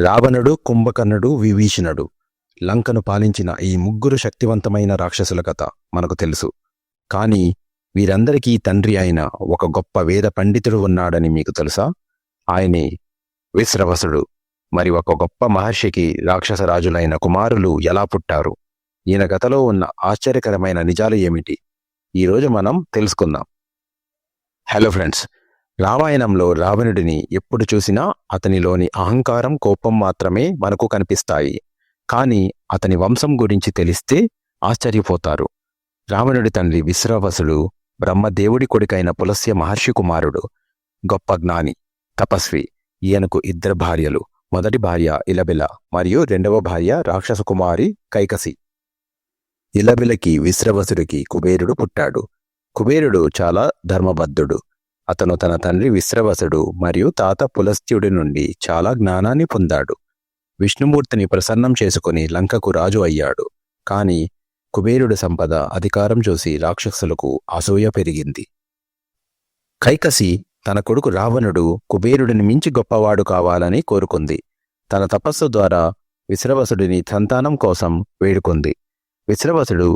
రావణుడు కుంభకర్ణుడు విభీషణుడు. లంకను పాలించిన ఈ ముగ్గురు శక్తివంతమైన రాక్షసుల కథ మనకు తెలుసు. కానీ వీరందరికీ తండ్రి అయిన ఒక గొప్ప వేద పండితుడు ఉన్నాడని మీకు తెలుసా? ఆయనే విశ్రవసుడు. మరి ఒక గొప్ప మహర్షికి రాక్షస రాజులైన కుమారులు ఎలా పుట్టారు? ఈయన కథలో ఉన్న ఆశ్చర్యకరమైన నిజాలు ఏమిటి? ఈరోజు మనం తెలుసుకుందాం. హలో ఫ్రెండ్స్ రామాయణంలో రావణుడిని ఎప్పుడు చూసినా అతనిలోని అహంకారం కోపం మాత్రమే మనకు కనిపిస్తాయి. కానీ అతని వంశం గురించి తెలిస్తే ఆశ్చర్యపోతారు. రావణుడి తండ్రి విశ్రవసుడు బ్రహ్మదేవుడి కొడుకైన పులస్య మహర్షి కుమారుడు గొప్ప జ్ఞాని తపస్వి. ఈయనకు ఇద్దరు భార్యలు. మొదటి భార్య ఇలబిల మరియు రెండవ భార్య రాక్షస కుమారి కైకసి. ఇలబిలకి విశ్రవసుడికి కుబేరుడు పుట్టాడు. కుబేరుడు చాలా ధర్మబద్ధుడు. అతను తన తండ్రి విశ్రవసుడు మరియు తాత పులస్త్యుడి నుండి చాలా జ్ఞానాన్ని పొందాడు. విష్ణుమూర్తిని ప్రసన్నం చేసుకుని లంకకు రాజు అయ్యాడు. కాని కుబేరుడి సంపద అధికారం చూసి రాక్షసులకు అసూయ పెరిగింది. కైకసి తన కొడుకు రావణుడు కుబేరుడిని మించి గొప్పవాడు కావాలని కోరుకుంది. తన తపస్సు ద్వారా విశ్రవసుడిని సంతానం కోసం వేడుకుంది. విశ్రవసుడు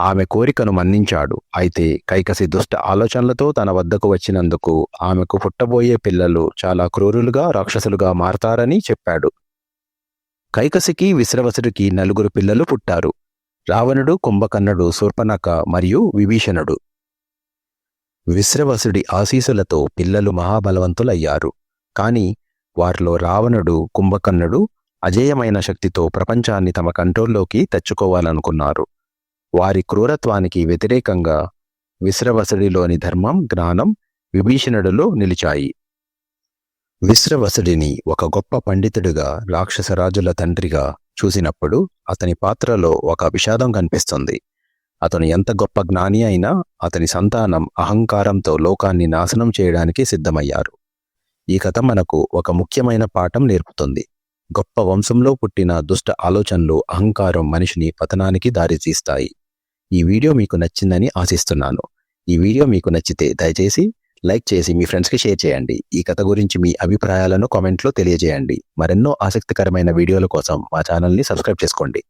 ఆమె కోరికను మన్నించాడు. అయితే కైకసి దుష్ట ఆలోచనలతో తన వద్దకు వచ్చినందుకు ఆమెకు పుట్టబోయే పిల్లలు చాలా క్రూరులుగా రాక్షసులుగా మారతారని చెప్పాడు. కైకసికి విశ్రవసుడికి నలుగురు పిల్లలు పుట్టారు. రావణుడు కుంభకర్ణుడు శూర్పనక మరియు విభీషణుడు. విశ్రవసుడి ఆశీసులతో పిల్లలు మహాబలవంతులయ్యారు. కాని వారిలో రావణుడు కుంభకర్ణుడు అజేయమైన శక్తితో ప్రపంచాన్ని తమ కంట్రోల్లోకి తెచ్చుకోవాలనుకున్నారు. వారి క్రూరత్వానికి వ్యతిరేకంగా విశ్రవసడిలోని ధర్మం జ్ఞానం విభీషణుడులు నిలిచాయి. విశ్రవసుడిని ఒక గొప్ప పండితుడిగా రాక్షసరాజుల తండ్రిగా చూసినప్పుడు అతని పాత్రలో ఒక విషాదం కనిపిస్తుంది. అతను ఎంత గొప్ప జ్ఞాని అయినా అతని సంతానం అహంకారంతో లోకాన్ని నాశనం చేయడానికి సిద్ధమయ్యారు. ఈ కథ మనకు ఒక ముఖ్యమైన పాఠం నేర్పుతుంది. గొప్ప వంశంలో పుట్టిన దుష్ట ఆలోచనలు అహంకారం మనిషిని పతనానికి దారితీస్తాయి. ఈ వీడియో మీకు నచ్చిందని ఆశిస్తున్నాను. ఈ వీడియో మీకు నచ్చితే దయచేసి లైక్ చేసి మీ ఫ్రెండ్స్కి షేర్ చేయండి. ఈ కథ గురించి మీ అభిప్రాయాలను కామెంట్లో తెలియజేయండి. మరెన్నో ఆసక్తికరమైన వీడియోల కోసం మా ఛానల్ని సబ్స్క్రైబ్ చేసుకోండి.